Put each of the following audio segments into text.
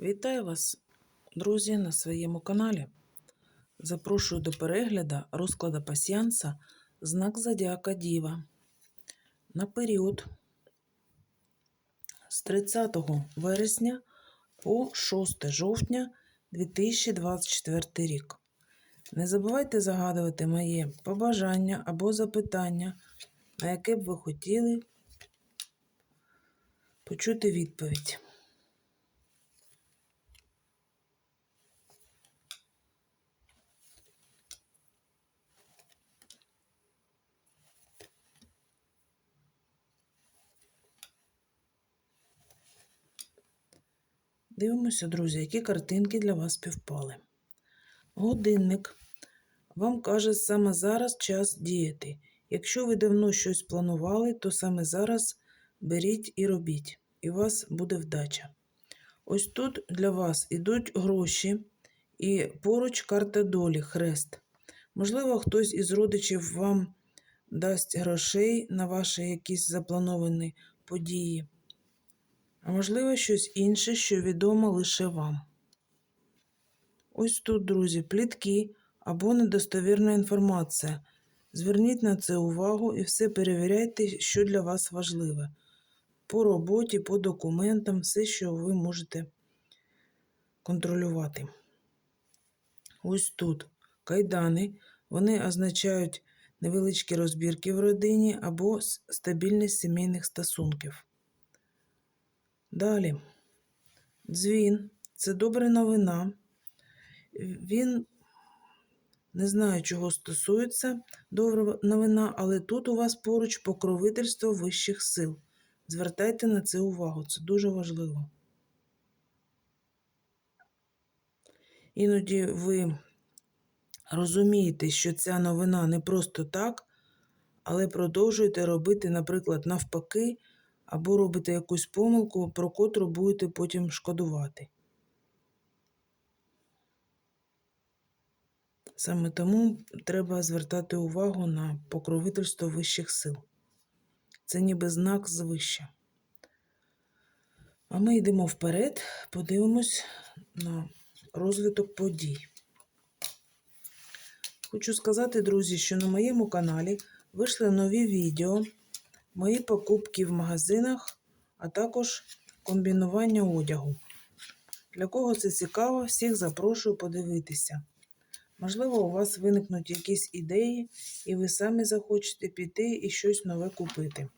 Вітаю вас, друзі, на своєму каналі. Запрошую до перегляду розкладу пасіянса знак Зодіака Діва на період з 30 вересня по 6 жовтня 2024 рік. Не забувайте загадувати моє побажання або запитання, на яке б ви хотіли почути відповідь. Дивимося, друзі, які картинки для вас співпали. Годинник вам каже саме зараз час діяти. Якщо ви давно щось планували, то саме зараз беріть і робіть, і у вас буде вдача. Ось тут для вас ідуть гроші, і поруч карта долі, хрест. Можливо, хтось із родичів вам дасть грошей на ваші якісь заплановані події а можливо, щось інше, що відомо лише вам. Ось тут, друзі, плітки або недостовірна інформація. Зверніть на це увагу і все перевіряйте, що для вас важливе. По роботі, по документам, все, що ви можете контролювати. Ось тут кайдани, вони означають невеличкі розбірки в родині або стабільність сімейних стосунків. Далі. Дзвін це добра новина. Він не знаю, чого стосується добра новина, але тут у вас поруч покровительство вищих сил. Звертайте на це увагу, це дуже важливо. Іноді ви розумієте, що ця новина не просто так, але продовжуєте робити, наприклад, навпаки або робите якусь помилку, про котру будете потім шкодувати. Саме тому треба звертати увагу на покровительство вищих сил. Це ніби знак звища. А ми йдемо вперед, подивимось на розвиток подій. Хочу сказати, друзі, що на моєму каналі вийшли нові відео мої покупки в магазинах, а також комбінування одягу. Для кого це цікаво, всіх запрошую подивитися. Можливо, у вас виникнуть якісь ідеї, і ви самі захочете піти і щось нове купити.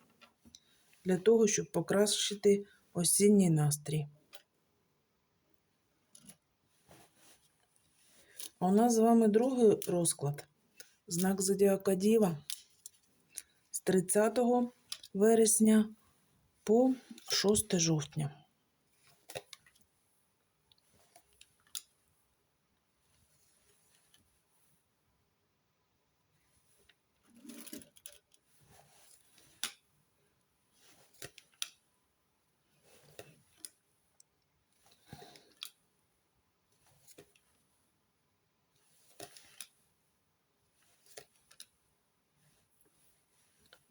Для того, щоб покращити осінній настрій. У нас з вами другий розклад. Знак Зодіака Діва з 30 вересня по 6 жовтня.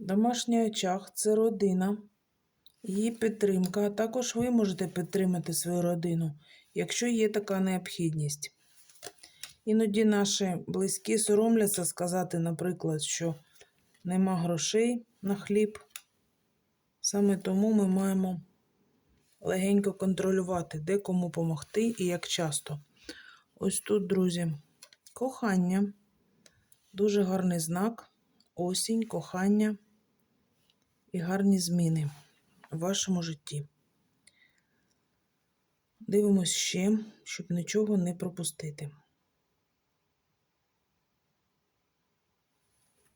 Домашній очаг це родина, її підтримка, а також ви можете підтримати свою родину, якщо є така необхідність. Іноді наші близькі соромляться сказати, наприклад, що нема грошей на хліб. Саме тому ми маємо легенько контролювати, де кому допомогти і як часто. Ось тут, друзі, кохання. Дуже гарний знак. Осінь, кохання і гарні зміни в вашому житті. Дивимось ще, щоб нічого не пропустити.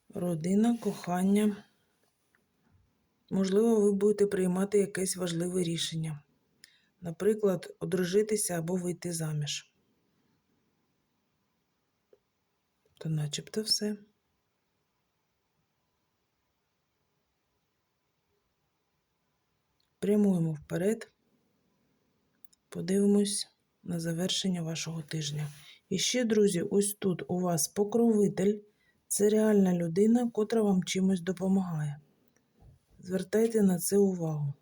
Родина, кохання. Можливо, ви будете приймати якесь важливе рішення. Наприклад, одружитися або вийти заміж. То начебто все. Прямуємо вперед, подивимось на завершення вашого тижня. І ще, друзі, ось тут у вас покровитель це реальна людина, котра вам чимось допомагає. Звертайте на це увагу.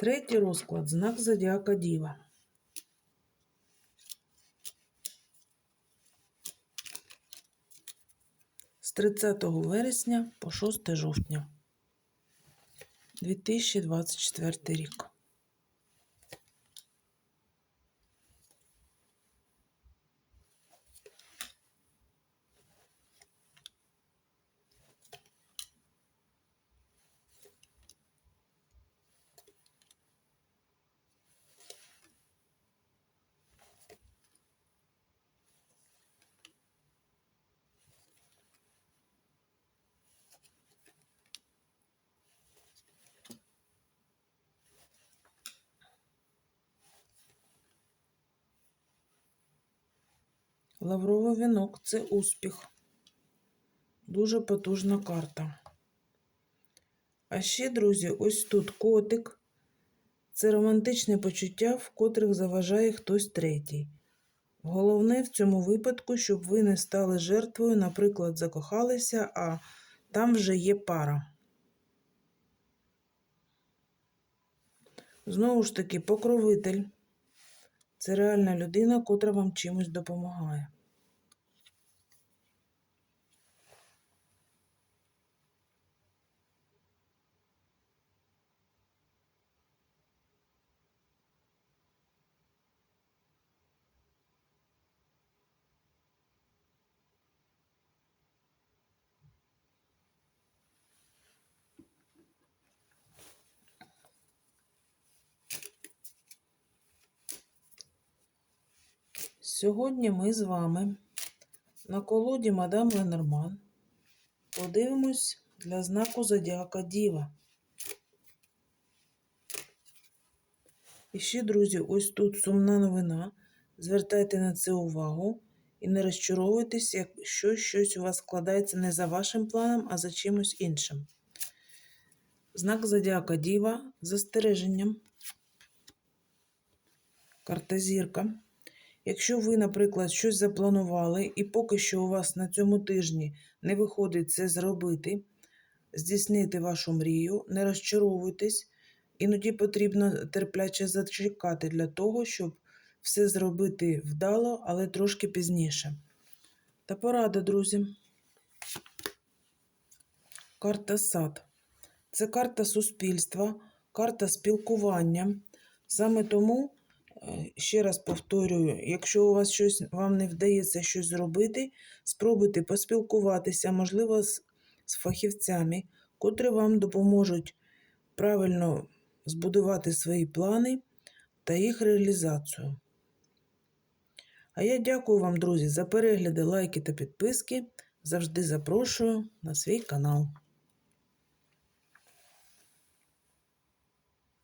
Третій розклад знак Зодіака Діва. З 30 вересня по 6 жовтня 2024 рік. Лавровий вінок це успіх. Дуже потужна карта. А ще, друзі, ось тут котик. Це романтичне почуття, в котрих заважає хтось третій. Головне в цьому випадку, щоб ви не стали жертвою, наприклад, закохалися, а там вже є пара. Знову ж таки, покровитель. Це реальна людина, котра вам чимось допомагає. Сьогодні ми з вами на колоді Мадам Ленорман подивимось для знаку Зодіака Діва. І ще, друзі, ось тут сумна новина. Звертайте на це увагу і не розчаровуйтесь, якщо щось у вас складається не за вашим планом, а за чимось іншим. Знак Зодіака Діва застереженням. Карта зірка. Якщо ви, наприклад, щось запланували, і поки що у вас на цьому тижні не виходить це зробити, здійснити вашу мрію, не розчаровуйтесь, іноді потрібно терпляче зачекати для того, щоб все зробити вдало, але трошки пізніше. Та порада, друзі. Карта сад. Це карта суспільства, карта спілкування. Саме тому. Е, Ще раз повторюю, якщо у вас щось вам не вдається щось зробити, спробуйте поспілкуватися, можливо, з, з фахівцями, котрі вам допоможуть правильно збудувати свої плани та їх реалізацію. А я дякую вам, друзі, за перегляди, лайки та підписки. Завжди запрошую на свій канал.